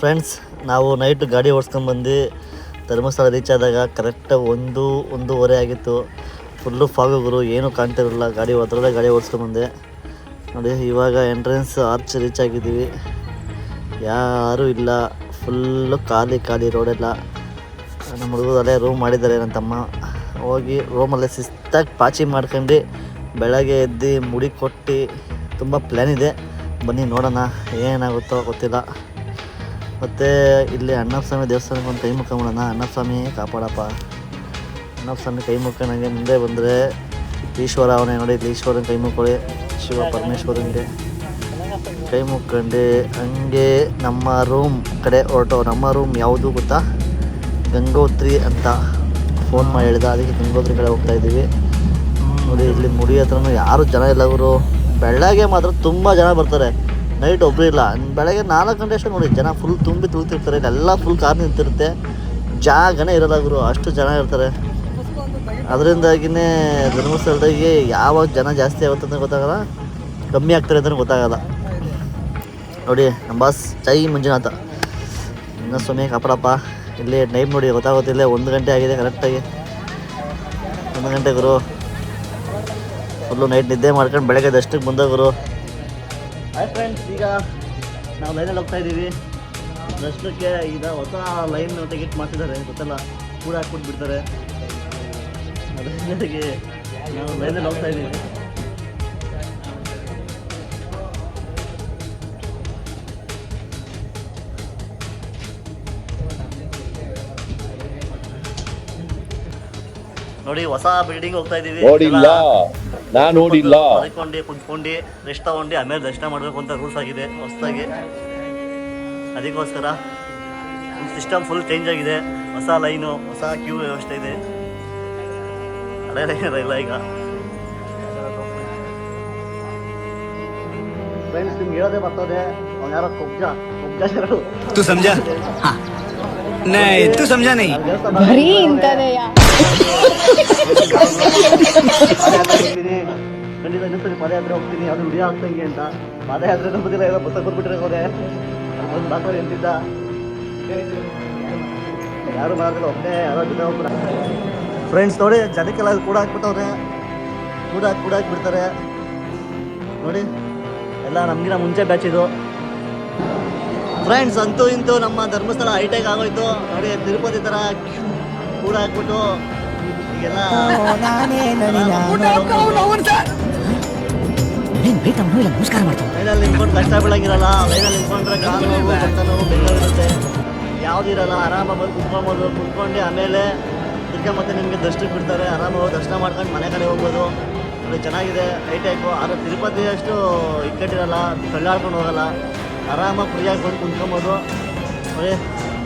Friends, ನಾವು night ಗಾಡಿ ಓಡಿಸ್ಕೊಂಬಂದು ಧರ್ಮಸ್ಥಳ ರೀಚ್ ಆದಾಗ ಕರೆಕ್ಟ್ ಒಂದು, ಒಂದೂವರೆ ಆಗಿತ್ತು. ಫುಲ್ಲು ಫಾಗು ಗುರು, ಏನೂ ಕಾಣ್ತಿರಲಿಲ್ಲ. ಗಾಡಿ ಹೋದ್ರಲ್ಲ ಗಾಡಿ ಓಡಿಸ್ಕೊಂಬಂದೆ ನೋಡಿ, ಇವಾಗ ಎಂಟ್ರೆನ್ಸ್ ಆರ್ಚ್ ರೀಚ್ ಆಗಿದ್ದೀವಿ. ಯಾರೂ ಇಲ್ಲ. ಫುಲ್ಲು ಖಾಲಿ ಖಾಲಿ ರೋಡೆಲ್ಲ ನಮ್ಮ ಹುಡುಗರು ಅಲ್ಲೇ ರೂಮ್ ಮಾಡಿದ್ದಾರೆ ನನ್ನ ತಮ್ಮ. ಹೋಗಿ ರೂಮಲ್ಲೇ ಶಿಸ್ತಾಗಿ ಪಾಚಿ ಮಾಡ್ಕೊಂಡು ಬೆಳಗ್ಗೆ ಎದ್ದು ಮುಡಿ ಕೊಟ್ಟು, ತುಂಬ ಪ್ಲ್ಯಾನ್ ಇದೆ. ಬನ್ನಿ ನೋಡೋಣ, ಏನಾಗುತ್ತೋ ಗೊತ್ತಿಲ್ಲ. ಮತ್ತು ಇಲ್ಲಿ ಅಣ್ಣಪ್ಪ ಸ್ವಾಮಿ ದೇವಸ್ಥಾನಕ್ಕೆ ಒಂದು ಕೈ ಮುಕ್ಕೊಂಬಿಡೋಣ ಅಣ್ಣಪ್ಪ ಸ್ವಾಮಿ ಕಾಪಾಡಪ್ಪ. ಅಣ್ಣಪ್ಪ ಸ್ವಾಮಿ ಕೈ ಮುಕ್ಕೊಂಡಂಗೆ ಮುಂದೆ ಬಂದರೆ ಈಶ್ವರ ಅವನೇ ನೋಡಿ, ಇಲ್ಲಿ ಈಶ್ವರನ ಕೈ ಮುಕ್ಕೊಳ್ಳಿ ಶಿವ ಪರಮೇಶ್ವರನಿಗೆ. ಕೈ ಮುಕ್ಕೊಂಡು ಹಂಗೆ ನಮ್ಮ ರೂಮ್ ಕಡೆ ಹೊರಟೋ. ನಮ್ಮ ರೂಮ್ ಯಾವುದು ಗೊತ್ತಾ? ಗಂಗೋತ್ರಿ ಅಂತ ಫೋನ್ ಮಾಡಿ ಹೇಳಿದ. ಅದಕ್ಕೆ ಗಂಗೋತ್ರಿ ಕಡೆ ಹೋಗ್ತಾ ಇದ್ದೀವಿ. ನೋಡಿ, ಇಲ್ಲಿ ಮುಡಿ ಹತ್ರನೂ ಯಾರು ಜನ ಇಲ್ಲ ಅವರು ಬೆಳಗ್ಗೆ ಮಾತ್ರ ತುಂಬ ಜನ ಬರ್ತಾರೆ. ನೈಟ್ ಒಬ್ಬರು ಇಲ್ಲ. ಬೆಳಗ್ಗೆ ನಾಲ್ಕು ಗಂಟೆ ಅಷ್ಟೇ ನೋಡಿ, ಜನ ಫುಲ್ ತುಂಬಿ ತುಳಿತಿರ್ತಾರೆ ಇಲ್ಲೆಲ್ಲ ಫುಲ್ ಕಾರ್ ನಿಂತಿರುತ್ತೆ. ಜಾಗನೇ ಇರಲ್ಲ ಗುರು, ಅಷ್ಟು ಜನ ಇರ್ತಾರೆ. ಅದರಿಂದಾಗಿನೇ ಧರ್ಮಸ್ಥಳದಾಗೆ ಯಾವಾಗ ಜನ ಜಾಸ್ತಿ ಆಗುತ್ತೆ ಅಂತ ಗೊತ್ತಾಗಲ್ಲ. ಕಮ್ಮಿ ಆಗ್ತಾರೆ ಅಂತ ಗೊತ್ತಾಗಲ್ಲ. ನೋಡಿ, ನಮ್ಮ ಬಾಸ್ ಚೈ ಮಂಜುನಾಥ. ಇನ್ನು ಸ್ವಾಮಿ ಕಾಪಾಡಪ್ಪ. ಇಲ್ಲಿ ಟೈಮ್ ನೋಡಿ ಗೊತ್ತಾಗೋದಿಲ್ಲ ಒಂದು ಗಂಟೆ ಆಗಿದೆ ಕರೆಕ್ಟಾಗಿ ಒಂದು ಗಂಟೆ ಗುರು. ಫುಲ್ಲು ನೈಟ್ ನಿದ್ದೆ ಮಾಡ್ಕೊಂಡು ಬೆಳಗ್ಗೆ ದಷ್ಟಕ್ಕೆ ಬಂದ ಗುರು. ಈಗ ನಾವು ಲೈನಲ್ಲಿ ಹೋಗ್ತಾ ಇದ್ದೀವಿ. ದರ್ಶನಕ್ಕೆ ಈಗ ಹೊಸ ಲೈನ್ ಟಿಕೆಟ್ ಮಾಡ್ತಿದ್ದಾರೆ. ಗೊತ್ತಲ್ಲ? ಕೂಡ ಹಾಕ್ಬಿಟ್ಟು ಬಿಡ್ತಾರೆ. ಅದರಿಂದಾಗಿ ನಾವು ಲೈನಲ್ಲಿ ಹೋಗ್ತಾ ಇದ್ದೀವಿ. ನೋಡಿ ಹೊಸ ಬಿಲ್ಡಿಂಗ್ ಹೋಗ್ತಾ ಇದೀವಿ ನೋಡಿಲ್ಲ ನಾ ನೋಡಿಲ್ಲ ಮಲ್ಕೊಂಡು ಕುಂತ್ಕೊಂಡು ರೆಸ್ಟ್ ತಗೊಂಡು ಆಮೇಲೆ ದರ್ಶನ ಮಾಡಬೇಕು ಅಂತ ರೂಲ್ಸ್ ಆಗಿದೆ ಹೊಸದಾಗಿ ಅದಕ್ಕೋಸ್ಕರ ಸಿಸ್ಟಮ್ ಫುಲ್ ಚೇಂಜ್ ಆಗಿದೆ ಹೊಸ ಲೈನು ಹೊಸ ಕ್ಯೂ ವ್ಯವಸ್ಥೆ ಇದೆ ಹಳೆ ಲೈನ್ ಇಲ್ಲ ಈಗ ಫ್ರೆಂಡ್ಸ್ ನಿಮ್ಗೆ ಹೇಳೋದೇ ಬರ್ತದೆ ಅವ್ನು ಯಾರೋ ಕೊಬ್ಜ ಕೊಬ್ಜ ಜನರು तू समझा हाँ नहीं तू समझा नहीं ಬರೀ ಇಂಥದೆಯಾ ಹೋಗ್ತೀನಿ ಖಂಡಿತ ಇನ್ನೊಂದ್ಸರಿ ಪಾದಯಾತ್ರೆ ಹೋಗ್ತೀನಿ. ಅದು ವಿಡಿಯೋ ಆಗ್ತಂಗೆ ಅಂತ. ಪಾದಯಾತ್ರೆ ನಂಬುದಿಲ್ಲ ಎಲ್ಲ ಬಸ್ ಕೊಟ್ಬಿಟ್ರೆ ಹೋದೆ. ಒಂದು ಡಾಕ್ಟರ್ ಎಂತಿದ್ದ ಯಾರು ಮಾಡೋದಿಲ್ಲ ಒಬ್ಬನೇ ಯಾರೋ ಜೊತೆ ಹೋಗ್ಬಿಡ ಫ್ರೆಂಡ್ಸ್ ನೋಡಿ, ಜನಕ್ಕೆಲ್ಲ ಕೂಡ ಹಾಕ್ಬಿಟ್ಟವ್ರೆ. ಕೂಡ ಕೂಡ ಹಾಕ್ಬಿಡ್ತಾರೆ. ನೋಡಿ, ಎಲ್ಲ ನಮಗಿನ ಮುಂಚೆ ಬ್ಯಾಚ್ ಇದು. ಫ್ರೆಂಡ್ಸ್ ಅಂತೂ ಇಂತೂ ನಮ್ಮ ಧರ್ಮಸ್ಥಳ ಹೈಟೆಕ್ ಆಗೋಯ್ತು. ನೋಡಿ, ತಿರುಪತಿ ಥರ ಕೂಡ ಹಾಕ್ಬಿಟ್ಟು ಈಗೆಲ್ಲ ನಮಸ್ಕಾರ ಮಾಡ್ತಾನೆ. ಲೈನಲ್ಲಿ ನಿಂತ್ಕೊಂಡು ಕಷ್ಟ ಬೀಳಂಗಿರಲ್ಲ ಲೈನಲ್ಲಿ ನಿಂತ್ಕೊಂಡ್ರೆ ಕಾಲು ನೋವು ಕಷ್ಟ ನೋವು ಬೆಂಗಳೂರಿರುತ್ತೆ ಯಾವುದಿರಲ್ಲ ಆರಾಮಾಗಿ ಬಂದು ಕುತ್ಕೊಬೋದು ಕುತ್ಕೊಂಡು ಆಮೇಲೆ ತಿರ್ಗ ಮತ್ತೆ ನಿಮಗೆ ದರ್ಶನಕ್ಕೆ ಬಿಡ್ತಾರೆ. ಆರಾಮಾಗಿ ದರ್ಶನ ಮಾಡ್ಕೊಂಡು ಮನೆ ಕಡೆ ಹೋಗ್ಬೋದು. ಅದು ಚೆನ್ನಾಗಿದೆ ಹೈಟೆಕು ಆದರೆ ತಿರುಪತಿ ಅಷ್ಟು ಇಕ್ಕಟ್ಟಿರಲ್ಲ ಕಳ್ಳಾಡ್ಕೊಂಡು ಹೋಗಲ್ಲ. ಆರಾಮಾಗಿ ಫ್ರೀಯಾಗಿ ಬಂದು ಕುಂತ್ಕೊಬೋದು.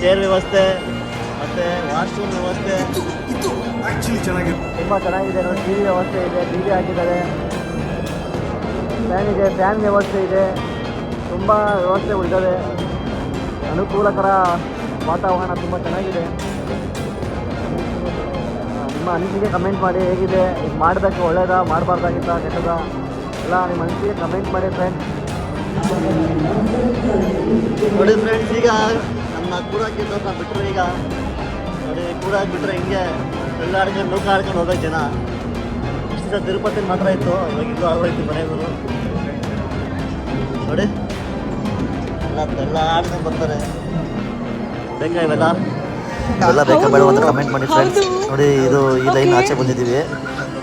ಚೇರ್ ವ್ಯವಸ್ಥೆ. ಮತ್ತು ವಾಶ್ರೂಮ್ ವ್ಯವಸ್ಥೆ. ತುಂಬ ಚೆನ್ನಾಗಿದೆ ನೋಡಿ ಟಿ ವಿ ವ್ಯವಸ್ಥೆ ಇದೆ ಟಿ ವಿ ಹಾಕಿದ್ದಾರೆ. ಫ್ಯಾನ್ ಇದೆ ಫ್ಯಾನ್ ವ್ಯವಸ್ಥೆ ಇದೆ. ತುಂಬ ವ್ಯವಸ್ಥೆಗಳಿದ್ದಾವೆ ಅನುಕೂಲಕರ ವಾತಾವರಣ ತುಂಬ ಚೆನ್ನಾಗಿದೆ. ನಿಮ್ಮ ಅನಿಸಿಕೆ ಕಮೆಂಟ್ ಮಾಡಿ ಹೇಗಿದೆ. ಇದು ಮಾಡಬೇಕು ಒಳ್ಳೇದಾ ಮಾಡಬಾರ್ದಾಗಿತ್ತ ಕೆಟ್ಟದ? ಎಲ್ಲ ನಿಮ್ಮ ಅನಿಸಿಕೆ ಕಮೆಂಟ್ ಮಾಡಿ ಫ್ರೆಂಡ್ಸ್ ನೋಡಿ ಫ್ರೆಂಡ್ಸ್ ಈಗ ನಮ್ಮ ಬಿಟ್ಟರೆ ಬಿಟ್ಟರು ಈಗ. ನೋಡಿ ಬಿಟ್ಟರೆ ಹಿಂಗೆ ಎಲ್ಲಾಡ್ಕೊಂಡು ನೌಕ ಆಡ್ಕೊಂಡು ಹೋಗ್ಬೇಕು ಜನ. ಇಷ್ಟ ತಿರುಪತಿ ಮಾತ್ರ ಇತ್ತು ಇವಾಗ ಇದು ಆಗೋಯ್ತು ಮನೆಗಳು. ನೋಡಿ. ಎಲ್ಲ ಎಲ್ಲ ಆಡ್ಕೊಂಡು ಬರ್ತಾರೆ. ಬೇಕಾ ಇವೆಲ್ಲ ಎಲ್ಲ ಬೇಕಾ ಬೇಡ ಅಂತ ಕಮೆಂಟ್ ಮಾಡಿ ಫ್ರೆಂಡ್ಸ್ ನೋಡಿ ಇದು ಈ ಲೈನ್ ಆಚೆ ಬಂದಿದ್ದೀವಿ.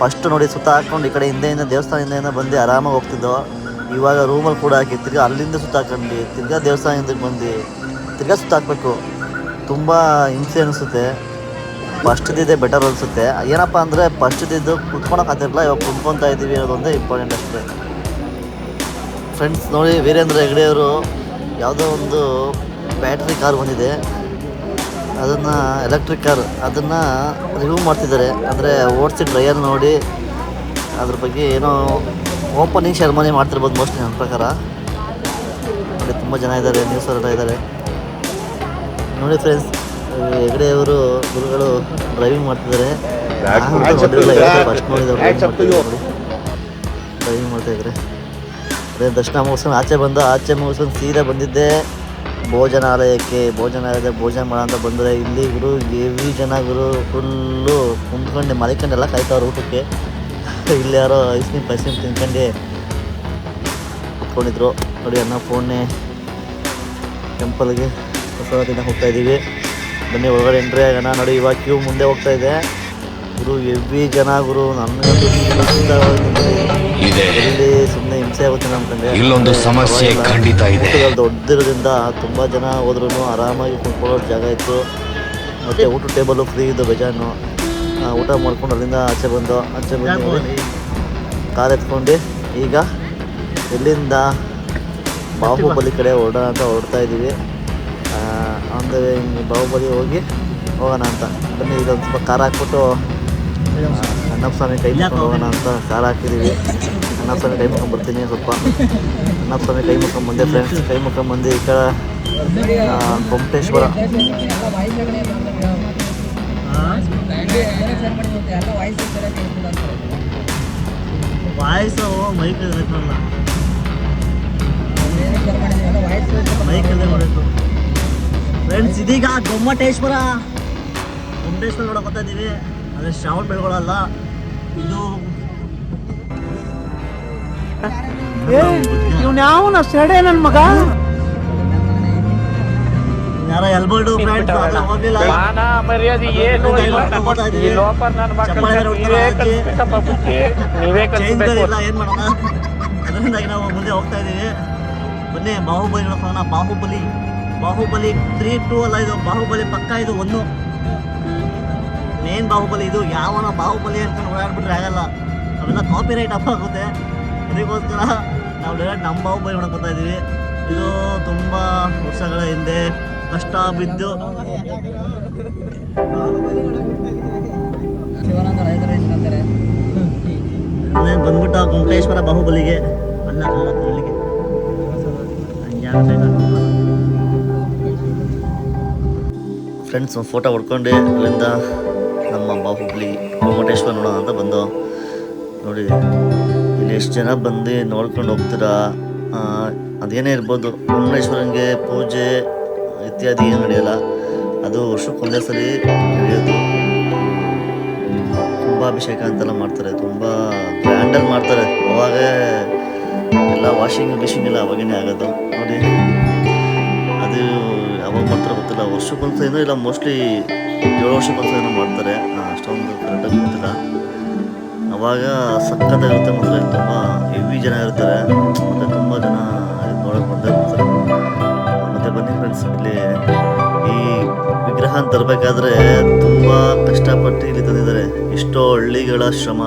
ಫಸ್ಟ್ ನೋಡಿ ಸುತ್ತ ಹಾಕೊಂಡು ಈ ಕಡೆ ಹಿಂದೆಯಿಂದ ದೇವಸ್ಥಾನ ಹಿಂದೆ ಬಂದು ಆರಾಮಾಗಿ ಹೋಗ್ತಿದ್ದೋ. ಇವಾಗ ರೂಮಲ್ಲಿ ಕೂಡ ಹಾಕಿ ತಿರ್ಗಾ ಅಲ್ಲಿಂದ ಸುತ್ತ ಹಾಕೊಂಡು ತಿರ್ಗಾ ದೇವಸ್ಥಾನದಿಂದ ಬಂದು ತಿರ್ಗಾ ಸುತ್ತ ಹಾಕ್ಬೇಕು. ತುಂಬ ಹಿಂಸೆ ಅನಿಸುತ್ತೆ. ಫಸ್ಟ್ದಿದೆ ಬೆಟರ್ ಅನಿಸುತ್ತೆ. ಏನಪ್ಪ ಅಂದರೆ ಫಸ್ಟ್ದಿದ್ದು ಕುತ್ಕೊಳಕ್ಕೆ ಆಗ್ತಿರಲಿಲ್ಲ ಇವಾಗ ಕುತ್ಕೊತಾ ಇದ್ದೀವಿ ಅನ್ನೋದೊಂದೇ ಇಂಪಾರ್ಟೆಂಟ್ ಅಷ್ಟೇ. ಫ್ರೆಂಡ್ಸ್ ನೋಡಿ, ವೀರೇಂದ್ರ ಹೆಗ್ಡೆಯವರು ಯಾವುದೋ ಒಂದು ಬ್ಯಾಟ್ರಿ ಕಾರ್ ಬಂದಿದೆ. ಅದನ್ನು ಎಲೆಕ್ಟ್ರಿಕ್ ಕಾರ್ ಅದನ್ನು ರಿವ್ಯೂ ಮಾಡ್ತಿದ್ದಾರೆ. ಅಂದರೆ ಓಡಿಸಿ ಡ್ರೈಯರ್ ನೋಡಿ, ಅದ್ರ ಬಗ್ಗೆ ಏನೋ ಓಪನಿಂಗ್ ಸೆರೆಮನಿ ಮಾಡ್ತಿರ್ಬೋದು ಮೋಸ್ಟ್ಲಿ ನನ್ನ ಪ್ರಕಾರ. ತುಂಬ ಜನ ಇದ್ದಾರೆ ನ್ಯೂಸ್ ಅವರೆಲ್ಲ ಇದ್ದಾರೆ. ನೋಡಿ ಫ್ರೆಂಡ್ಸ್ ಹೆಗಡೆ ಅವರು ಗುರುಗಳು ಡ್ರೈವಿಂಗ್ ಮಾಡ್ತಿದ್ದಾರೆ ಫಸ್ಟ್ ನೋಡಿದವರು ಡ್ರೈವಿಂಗ್ ಮಾಡ್ತಾ ಇದ್ದಾರೆ ಅದೇ ದರ್ಶನ ಮುಗಿಸ್ಕೊಂಡು ಆಚೆ ಬಂದು ಆಚೆ ಮುಗಿಸ್ಕೊಂಡು ಸೀದಾ ಬಂದಿದ್ದೆ. ಭೋಜನಾಲಯಕ್ಕೆ ಭೋಜನಾಲಯದ ಭೋಜನ ಮಾಡೋ ಅಂತ ಬಂದರೆ ಇಲ್ಲಿ ಗುರು ಹೆವಿ ಜನ ಗುರು ಫುಲ್ಲು ಕುಂತ್ಕೊಂಡು ಮಲಿಕೊಂಡೆಲ್ಲ ಕಾಯ್ತಾವ್ರು ಊಟಕ್ಕೆ. ಇಲ್ಲಿ ಯಾರೋ ಐಸ್ ಕ್ರೀಮ್ ಐಸ್ ಕ್ರೀಮ್ ತಿನ್ಕೊಂಡು ಕುತ್ಕೊಂಡಿದ್ರು. ನೋಡಿ ಅಣ್ಣ ಫೋನೇ ಟೆಂಪಲ್ಗೆ ದಿನ ಹೋಗ್ತಾ ಇದ್ದೀವಿ ಬನ್ನಿ ಒಳಗಡೆ ಎಂಟ್ರಿ ಆಗೋಣ. ನೋಡಿ ಇವಾಗ ಕ್ಯೂ ಮುಂದೆ ಹೋಗ್ತಾ ಇದೆ. ಗುರು ಹೆವಿ ಜನ ಗುರು. ನನಗಂತೂ ಇಲ್ಲಿ ಸುಮ್ಮನೆ ಹಿಂಸೆ ಆಗುತ್ತೆ ಅನ್ಕೊಂಡೆ ಇಲ್ಲೊಂದು ಸಮಸ್ಯೆ ಖಂಡಿತ ಇದೆ. ದೊಡ್ಡದಿರೋದ್ರಿಂದ ತುಂಬ ಜನ ಹೋದ್ರು ಆರಾಮಾಗಿ ಕುತ್ಕೊಳ್ಳೋ ಜಾಗ ಇತ್ತು. ಮತ್ತೆ ಊಟ ಟೇಬಲ್ ಫ್ರೀ ಇದ್ದು ಬೇಜಾನು. ಊಟ ಮಾಡ್ಕೊಂಡು ಅಲ್ಲಿಂದ ಆಚೆ ಬಂದು ಆಚೆ ಬಂದು ಕಾರ್ ಎತ್ಕೊಂಡು. ಈಗ ಇಲ್ಲಿಂದ ಬಾಹುಬಲಿ ಕಡೆ ಹೊರಡೋಣ ಅಂತ ಹೊರಡ್ತಾ ಇದ್ದೀವಿ ಅಂದರೆ ಹಿಂಗೆ ಬಾಹುಬಲಿ ಹೋಗಿ ಹೋಗೋಣ ಅಂತ. ಬನ್ನಿ ಇದೊಂದು ಸ್ವಲ್ಪ ಖಾರ ಹಾಕ್ಬಿಟ್ಟು ಅಣ್ಣಪ್ಪ ಸ್ವಾಮಿ ಕೈ ಮುಖ ಹೋಗೋಣ ಅಂತ ಖಾರ ಹಾಕಿದ್ದೀವಿ ಅಣ್ಣಪ್ಪ ಸ್ವಾಮಿ ಕೈ ಮುಗ್ಕೊಂಡು ಬರ್ತೀನಿ ಸ್ವಲ್ಪ. ಅಣ್ಣಪ್ಪ ಸ್ವಾಮಿ ಕೈ ಮುಗ್ಕೊಂಡು ಬಂದೆ ಫ್ರೆಂಡ್ಸ್ ಕೈ ಮುಗ್ಕೊಂಡು ಬಂದು ಈ ಕಡೆ ಆ, ಗೊಮ್ಮಟೇಶ್ವರ ವಾಯ್ಸು ಮೈಕ್ ಮೈಕಲ್ಲೇ ಮಾಡಬೇಕು ಫ್ರೆಂಡ್ಸ್ ಇದೀಗ ಗೊಮ್ಮಟೇಶ್ವರ. ಗೊಮ್ಮಟೇಶ್ವರ ನೋಡಕ್ ಇದೀವಿ. ಅದೇ ಶ್ರಾವಣ ಬೆಳಗೊಳಲ್ಲ. ಇದು ಸೆಡೆ ನನ್ ಮಗ? ಯಾರ ಎಲ್ಬರ್ಡು ನೀವೇ ನೀವೇ ಅದರಿಂದಾಗಿ ನಾವು ಮುಂದೆ ಹೋಗ್ತಾ ಇದೀವಿ. ಬನ್ನಿ ಬಾಹುಬಲಿ ನೋಡೋಣ ಬಾಹುಬಲಿ. ಬಾಹುಬಲಿ ತ್ರೀ ಟೂ ಅಲ್ಲ, ಇದು ಬಾಹುಬಲಿ ಪಕ್ಕ, ಇದು ಒಂದು. ಮೇನ್ ಬಾಹುಬಲಿ, ಇದು ಯಾವನ ಬಾಹುಬಲಿ ಅಂತ ಓಡಾಡ್ಬಿಟ್ರೆ ಆಗಲ್ಲ. ಅವೆಲ್ಲ ಕಾಪಿ ರೈಟ್ ಅಪ್ ಆಗುತ್ತೆ. ಅದಕ್ಕೋಸ್ಕರ ನಾವು ಡೈರೆಕ್ಟ್ ನಮ್ಮ ಬಾಹುಬಲಿ ನೋಡಕ್ ಬರ್ತಾ ಇದ್ದೀವಿ ಇದು ತುಂಬ ವರ್ಷಗಳ ಹಿಂದೆ ಕಷ್ಟ ಬಿದ್ದು ಅಲ್ಲೇ ಬಂದ್ಬಿಟ್ಟ ಕುಂಟೇಶ್ವರ ಬಾಹುಬಲಿಗೆ. ಅಲ್ಲ ಅಲ್ಲ ಫ್ರೆಂಡ್ಸ್ ಫೋಟೋ ಹೊಡ್ಕೊಂಡು ಅಲ್ಲಿಂದ ನಮ್ಮ ಬಾಹುಬಲಿ ಗೋಮಟೇಶ್ವರ ನೋಡೋಣ ಅಂತ ಬಂದು. ನೋಡಿ, ಇಲ್ಲಿ ಎಷ್ಟು ಜನ ಬಂದು ನೋಡ್ಕೊಂಡು ಹೋಗ್ತೀರಾ? ಅದೇನೇ ಇರ್ಬೋದು ಗೋಮಟೇಶ್ವರಂಗೆ ಪೂಜೆ ಇತ್ಯಾದಿ ಏನು ನಡೆಯಲ್ಲ. ಅದು ವರ್ಷಕ್ಕೊಂದೇ ಸರಿ ನಡೆಯೋದು. ತುಂಬ ಅಭಿಷೇಕ ಅಂತೆಲ್ಲ ಮಾಡ್ತಾರೆ, ತುಂಬ ಗ್ರ್ಯಾಂಡಲ್ಲಿ ಮಾಡ್ತಾರೆ. ಅವಾಗ ಎಲ್ಲ ವಾಷಿಂಗ್ ಮಿಷಿನ್ ಎಲ್ಲ ಅವಾಗೇನೆ ಆಗೋದು. ನೋಡಿ, ಅದು ಯಾವಾಗ ಮಾಡ್ತಾರೆ ವರ್ಷಕ್ಕೊಂದು ಏನೋ ಇಲ್ಲ ಮೋಸ್ಟ್ಲಿ ಏಳು ವರ್ಷಕ್ಕೊಂದ್ಸರಿನೂ ಮಾಡ್ತಾರೆ. ಆ, ಅಷ್ಟೊಂದು ಕರೆಕ್ಟಾಗಿ ಗೊತ್ತಿಲ್ಲ. ಅವಾಗ ಸಕ್ಕತ್ತಾಗಿರುತ್ತೆ ಮತ್ತೆ ತುಂಬ ಹೆವಿ ಜನ ಇರ್ತಾರೆ. ಮತ್ತು ತುಂಬ ಜನ ನೋಡೋಕೆ ಬಂದೇ ಬರ್ತಾರೆ ಮತ್ತು ಬನ್ನಿ ಫ್ರೆಂಡ್ಸ್ ಇಲ್ಲಿ ಈ ವಿಗ್ರಹ ತರಬೇಕಾದ್ರೆ ತುಂಬ ಕಷ್ಟಪಟ್ಟು ಇಲ್ಲಿ ತಂದಿದ್ದಾರೆ ಎಷ್ಟೋ ಹಳ್ಳಿಗಳ ಶ್ರಮ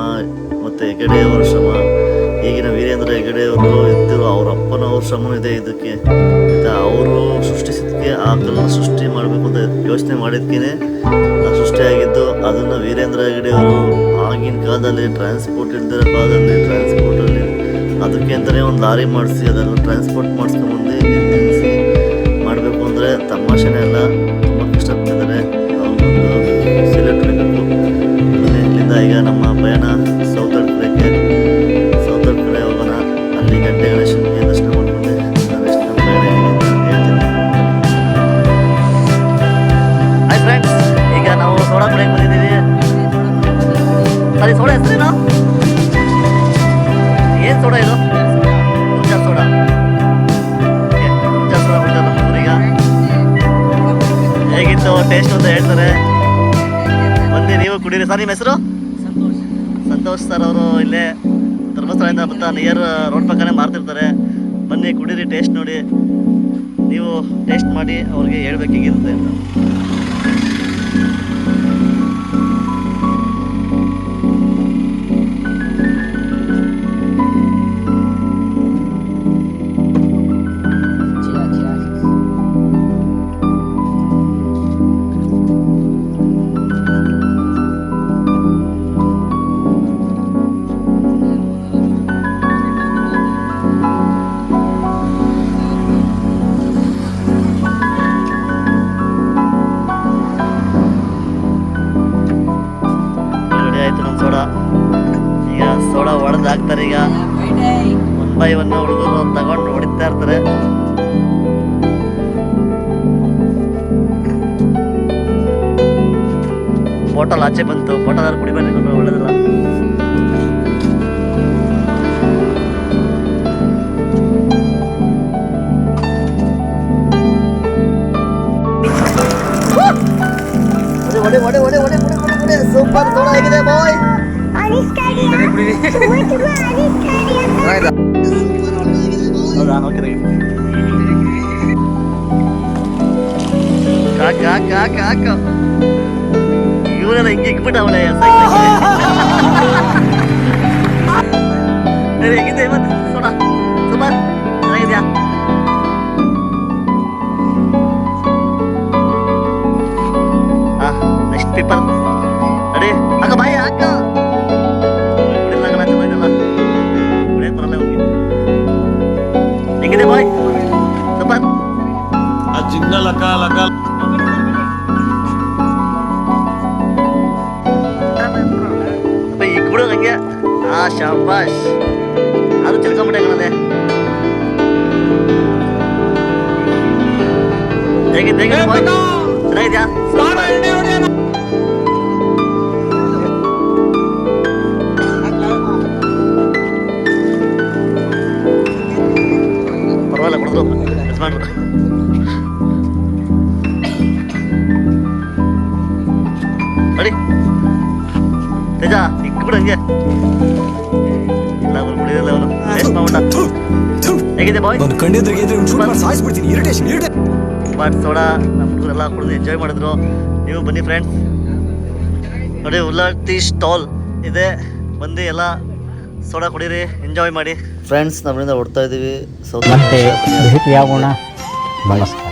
ಮತ್ತು ಹೆಗಡೆಯವರ ಶ್ರಮ. ಈಗಿನ ವೀರೇಂದ್ರ ಹೆಗಡೆಯವರು ಇದ್ದರು ಅವ್ರ ಅಪ್ಪನವ್ರ ಶ್ರಮನೂ ಇದೆ ಇದಕ್ಕೆ. ಮತ್ತು ಅವರು ಸೃಷ್ಟಿಸಿದ್ದಕ್ಕೆ ಆ ಕಲ್ಲನ್ನು ಸೃಷ್ಟಿ ಮಾಡಬೇಕು ಅಂತ ಯೋಚನೆ ಆ ಸೃಷ್ಟಿಯಾಗಿದ್ದು ಅದನ್ನು ವೀರೇಂದ್ರ ಹೆಗಡೆಯವರು ಆಗಿನ ಕಾಲದಲ್ಲಿ ಟ್ರಾನ್ಸ್ಪೋರ್ಟ್ ಇಲ್ದಿರೋ ಕಾಲದಲ್ಲಿ ಟ್ರಾನ್ಸ್ಪೋರ್ಟಲ್ಲಿ ಅದಕ್ಕೆ ಅಂತಲೇ ಒಂದು ಲಾರಿ ಮಾಡಿಸಿ ಅದನ್ನು ಟ್ರಾನ್ಸ್ಪೋರ್ಟ್ ಮಾಡಿಸ್ಕೊಂಬಂದು ಇಲ್ಲಿ ನಿಲ್ಲಿಸಿ ಮಾಡಬೇಕು ಅಂದರೆ ತಮಾಷೆನೇ ಅಲ್ಲ, ತುಂಬ ಕಷ್ಟಪಟ್ಟಿದ್ದಾರೆ. ಅವ್ರಿಗೊಂದು ಸಿಲೆಕ್ಟ್ ಮಾಡಬೇಕು ಇಲ್ಲಿಂದ ಈಗ ನಮ್ಮ ಪಯಣ ಸೋಡಾ ಕುಡಿಯಕ್ಕೆ ಬಂದಿದ್ದೀವಿ. ಅದೇ ಸೋಡಾ ಹೆಸರೇನು? ಏನು ಸೋಡಾ ಇದು? Huncha soda. Okay, Huncha soda ಊರೀಗ ಹೇಗಿತ್ತು ಟೇಸ್ಟ್ ಅಂತ ಹೇಳ್ತಾರೆ. ಬನ್ನಿ ನೀವು ಕುಡೀರಿ. ಸರ್ ನಿಮ್ಮ ಹೆಸರು? ಸಂತೋಷ್ ಸರ್ ಅವರು ಇಲ್ಲೇ ಧರ್ಮಸ್ಥಳದಿಂದ ಬರ್ತಾ ನಿಯರ್ ರೋಡ್ ಪಕ್ಕನೇ ಮಾರ್ತಿರ್ತಾರೆ. ಬನ್ನಿ ಕುಡೀರಿ ಟೇಸ್ಟ್ ನೋಡಿ. ನೀವು ಟೇಸ್ಟ್ ಮಾಡಿ ಅವ್ರಿಗೆ ಹೇಳ್ಬೇಕಾಗಿರುತ್ತೆ ಅಂತ. ಬಾಟಲ್ ಆಚೆ ಬಂತು ಬಾಟಲ್ ಕುಡಿಬೇಡಿ ಕಣ್ರು, ಒಳ್ಳೇದಲ್ಲ. ಒಡೆ ಒಡೆ ಒಡೆ ಒಡೆ ಒಡೆ ಒಡೆ ಒಡೆ ಸೂಪರ್ ಆಗಿದೆ ಬಾಯ್ ಕಾಕ ಕಾಕ ಕಾಕ. ಇವರೆಲ್ಲ ಹಿಂಗೆ ಇಕ್ಬಿಟ್ಟವಳೆ ಹೇಗಿದೆ ಮತ್ತೆ ಸೋಡ ಸೂಪರ್ ಚೆನ್ನಾಗಿದ್ಯಾ ಹಾ ನೆಕ್ಸ್ಟ್ ಪೀಪಲ್ ರೆಡಿ ಅಕ್ಕ ಬಾಯಿ ಅಕ್ಕ ಕುಡಿಲ್ಲ ಅಕ್ಕ ಚೆನ್ನಾಗಿದಲ್ಲ ಕುಡಿಯಕ್ ಬರಲ್ಲ ಹೋಗಿ ಹೆಂಗಿದೆ ಆ ಶಾಬಾಷ್ ಅದು ತಿಳ್ಕೊಂಬಿಟ್ಟೆ ಕಣಲೆ ಹೇಗಿದೆ ಹೇಗಿದೆ ಬಾಯ್ ಚೆನ್ನಾಗಿದ್ಯಾ ಪರವಾಗಿಲ್ಲ ಕುಡಿದ್ರು ಯಜಮಾನ್ರು ರೆಡಿ ತೇಜ ಇಕ್ಬಿಡು ಹೇಗಿದೆ ಬಾಯ್ ನಾನು ಕಂಡಿದ್ರಿಗೆ ಇದ್ರೆ ಶೂಟ್ ಮಾಡಿ ಸಾಯಿಸ್ಬಿಡ್ತೀನಿ. Irritation irritation but soda. ನಮ್ಮ ಹುಡುಗರೆಲ್ಲ ಕುಡಿದು ಎಂಜಾಯ್ ಮಾಡಿದ್ರು. ನೀವು ಬನ್ನಿ ಫ್ರೆಂಡ್ಸ್ ನೋಡಿ ಉಲ್ಲಾಟಿ ಸ್ಟಾಲ್ ಇದೆ. ಬಂದು ಎಲ್ಲ ಸೋಡಾ ಕುಡೀರಿ ಎಂಜಾಯ್ ಮಾಡಿ. ಫ್ರೆಂಡ್ಸ್ ನಮ್ಮಿಂದ ಹೊಡ್ತಾ ಇದ್ದೀವಿ ಮತ್ತೆ ಭೇಟಿಯಾಗೋಣ. ನಮಸ್ಕಾರ.